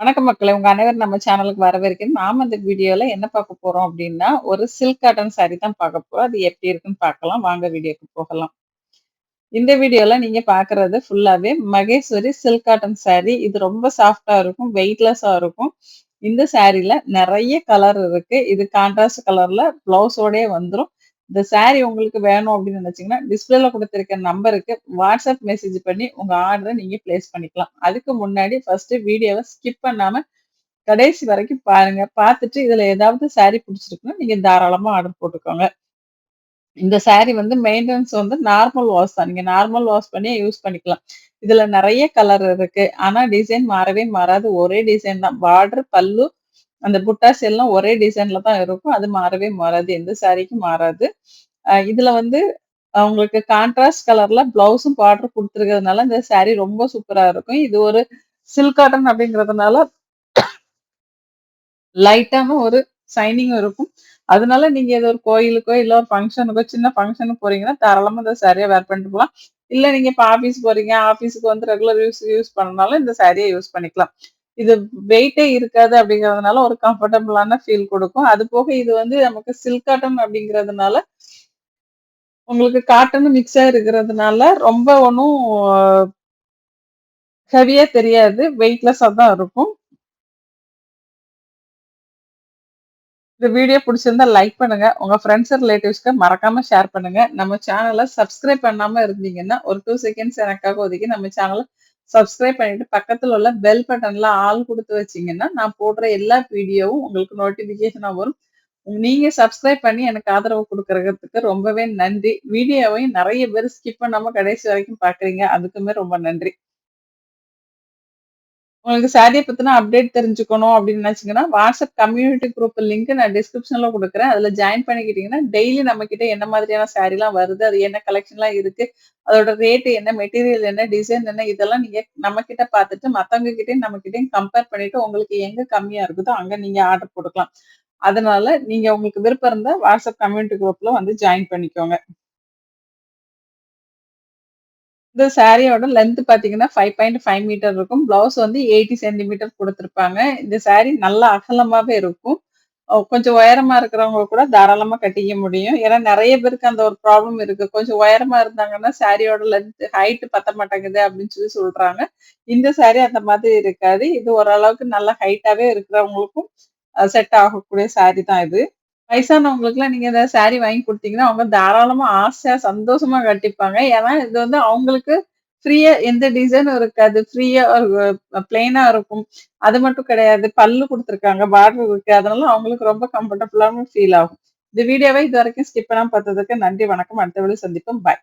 வணக்கம் மக்களை உங்க அனைவரும் நம்ம சேனலுக்கு வரவேற்கிறேன். நாம இந்த வீடியோல என்ன பார்க்க போறோம் அப்படின்னா ஒரு சில்க் காட்டன் சாரி தான் பார்க்க போறோம். அது எப்படி இருக்குன்னு பார்க்கலாம். வாங்க வீடியோக்கு போகலாம். இந்த வீடியோல நீங்க பாக்குறது ஃபுல்லாவே மகேஸ்வரி சில்க் காட்டன் சாரி. இது ரொம்ப சாஃப்டா இருக்கும். வெயிட்லெஸ்ஸா இருக்கும். இந்த சாரில நிறைய கலர் இருக்கு. இது கான்ட்ராஸ்ட் கலர்ல பிளவுஸோடய வந்துடும் இந்த சாரீ உங்களுக்கு வேணும் அப்படின்னு நெனச்சீங்கன்னா, டிஸ்பிளேல கொடுத்துருக்க நம்பருக்கு வாட்ஸ்அப் மெசேஜ் பண்ணி உங்க ஆர்டரை நீங்க பிளேஸ் பண்ணிக்கலாம். அதுக்கு முன்னாடி ஃபர்ஸ்ட் வீடியோவை ஸ்கிப் பண்ணாம கடைசி வரைக்கும் பாருங்க. பார்த்துட்டு இதுல ஏதாவது சாரீ பிடிச்சிருக்குன்னா நீங்க தாராளமா ஆர்டர் போட்டுக்கோங்க. இந்த சாரி வந்து மெயின்டெனன்ஸ் வந்து நார்மல் வாஷ் தான். நீங்க நார்மல் வாஷ் பண்ணியே யூஸ் பண்ணிக்கலாம். இதுல நிறைய கலர் இருக்கு. ஆனா டிசைன் மாறவே மாறாது. ஒரே டிசைன் தான். பார்டர், பல்லு, அந்த புட்டாஸ் எல்லாம் ஒரே டிசைன்ல தான் இருக்கும். அது மாறவே மாறாது. எந்த சாரிக்கும் மாறாது. இதுல வந்து அவங்களுக்கு கான்ட்ராஸ்ட் கலர்ல ப்ளவுஸும் பார்டர் கொடுத்துருக்கிறதுனால இந்த சாரி ரொம்ப சூப்பரா இருக்கும். இது ஒரு சில்க் காட்டன் அப்படிங்கறதுனால லைட்டான ஒரு சைனிங்கும் இருக்கும். அதனால நீங்க ஏதோ ஒரு கோயிலுக்கோ, இல்ல ஒரு ஃபங்க்ஷனுக்கோ சின்ன ஃபங்க்ஷனுக்கு போறீங்கன்னா, தாராளமா இந்த சாரியை வேர் பண்ணிட்டு போகலாம் இல்ல நீங்க இப்ப ஆஃபீஸ் போறீங்க, ஆபீஸுக்கு வந்து ரெகுலர் யூஸ் யூஸ் பண்ணனாலும் இந்த சாரியை யூஸ் பண்ணிக்கலாம். இது வெயிட்டே இருக்காது அப்படிங்கிறதுனால ஒரு கம்ஃபர்டபுளான ஃபீல் கொடுக்கும் அது போக இது வந்து நமக்கு சில்க் காட்டன் உங்களுக்கு காட்டன் மிக்ஸா இருக்கிறதுனால, ரொம்ப ஒன்றும் ஹெவியா தெரியாது. வெயிட்லெஸ்ஸா தான் இருக்கும். இந்த வீடியோ பிடிச்சிருந்தா லைக் பண்ணுங்க. உங்க ஃப்ரெண்ட்ஸ் ரிலேட்டிவ்ஸ்க்கு மறக்காம ஷேர் பண்ணுங்க. நம்ம சேனலை சப்ஸ்கிரைப் பண்ணாம இருந்தீங்கன்னா, ஒரு டூ செகண்ட்ஸ் எனக்காக ஒதுக்கி நம்ம சேனல சப்ஸ்கிரைப் பண்ணிட்டு, பக்கத்துல உள்ள பெல் பட்டன்ல ஆல் குடுத்து வச்சீங்கன்னா, நான் போடுற எல்லா வீடியோவும் உங்களுக்கு நோட்டிபிகேஷனா வரும். நீங்க சப்ஸ்கிரைப் பண்ணி எனக்கு ஆதரவு கொடுக்கறதுக்கு ரொம்பவே நன்றி. வீடியோவையும் நிறைய பேர் ஸ்கிப் பண்ணாம கடைசி வரைக்கும் பார்க்குறீங்க. அதுக்குமே ரொம்ப நன்றி. உங்களுக்கு சாரியை பத்தின அப்டேட் தெரிஞ்சுக்கணும் அப்படின்னு நினைச்சீங்கன்னா வாட்ஸ்அப் கம்யூனிட்டி குரூப் லிங்க் நான் டிஸ்கிரிப்ஷன்ல கொடுக்குறேன் அதுல ஜாயின் பண்ணிக்கிட்டீங்கன்னா, டெய்லி நம்மகிட்ட என்ன மாதிரியான சாரிலாம் வருது, அது என்ன கலெக்ஷன்லாம் இருக்கு, அதோட ரேட் என்ன, மெட்டீரியல் என்ன, டிசைன் என்ன இதெல்லாம் நீங்க நம்ம கிட்ட பார்த்துட்டு மத்தவங்க கிட்டயும் நம்ம கிட்டயும் கம்பேர் பண்ணிட்டு, உங்களுக்கு எங்க கம்மியா இருக்குதோ அங்க நீங்க ஆர்டர் கொடுக்கலாம் அதனால நீங்க உங்களுக்கு விருப்பம் இருந்தா வாட்ஸ்அப் கம்யூனிட்டி குரூப்ல வந்து ஜாயின் பண்ணிக்கோங்க. இந்த சாரியோட லென்த் பார்த்தீங்கன்னா, 5.5 மீட்டர் இருக்கும். ப்ளவுஸ் வந்து 80 சென்டிமீட்டர் குடுத்துருப்பாங்க. இந்த சாரி நல்லா அகலமாவே இருக்கும். கொஞ்சம் உயரமா இருக்கிறவங்க கூட தாராளமா கட்டிக்க முடியும். ஏன்னா நிறைய பேருக்கு அந்த ஒரு ப்ராப்ளம் இருக்கு. கொஞ்சம் உயரமா இருந்தாங்கன்னா, சாரியோட லென்த் ஹைட் பத்த மாட்டேங்குது அப்படின்னு சொல்லி சொல்றாங்க. இந்த சாரி அந்த மாதிரி இருக்காது. இது ஓரளவுக்கு நல்ல ஹைட்டாவே இருக்கிறவங்களுக்கும் செட் ஆகக்கூடிய சாரி தான் இது. வயசானவங்களுக்குலாம் நீங்க ஏதாவது சாரி வாங்கி குடுத்தீங்கன்னா, அவங்க தாராளமா ஆசையா, சந்தோஷமா கட்டிப்பாங்க. ஏன்னா, இது வந்து அவங்களுக்கு ஃப்ரீயா எந்த டிசைனும் இருக்காது. ஃப்ரீயா பிளெயினா இருக்கும். அது மட்டும் கிடையாது. பல்லு குடுத்துருக்காங்க. பார்டர் இருக்கு. அதனால அவங்களுக்கு ரொம்ப கம்ஃபர்டபுளாகவும் ஃபீல் ஆகும். இந்த வீடியோவை இது வரைக்கும் ஸ்கிப் பண்ணாம பார்த்ததுக்கு நன்றி, வணக்கம். அடுத்த வீடியோல சந்திப்போம். பாய்.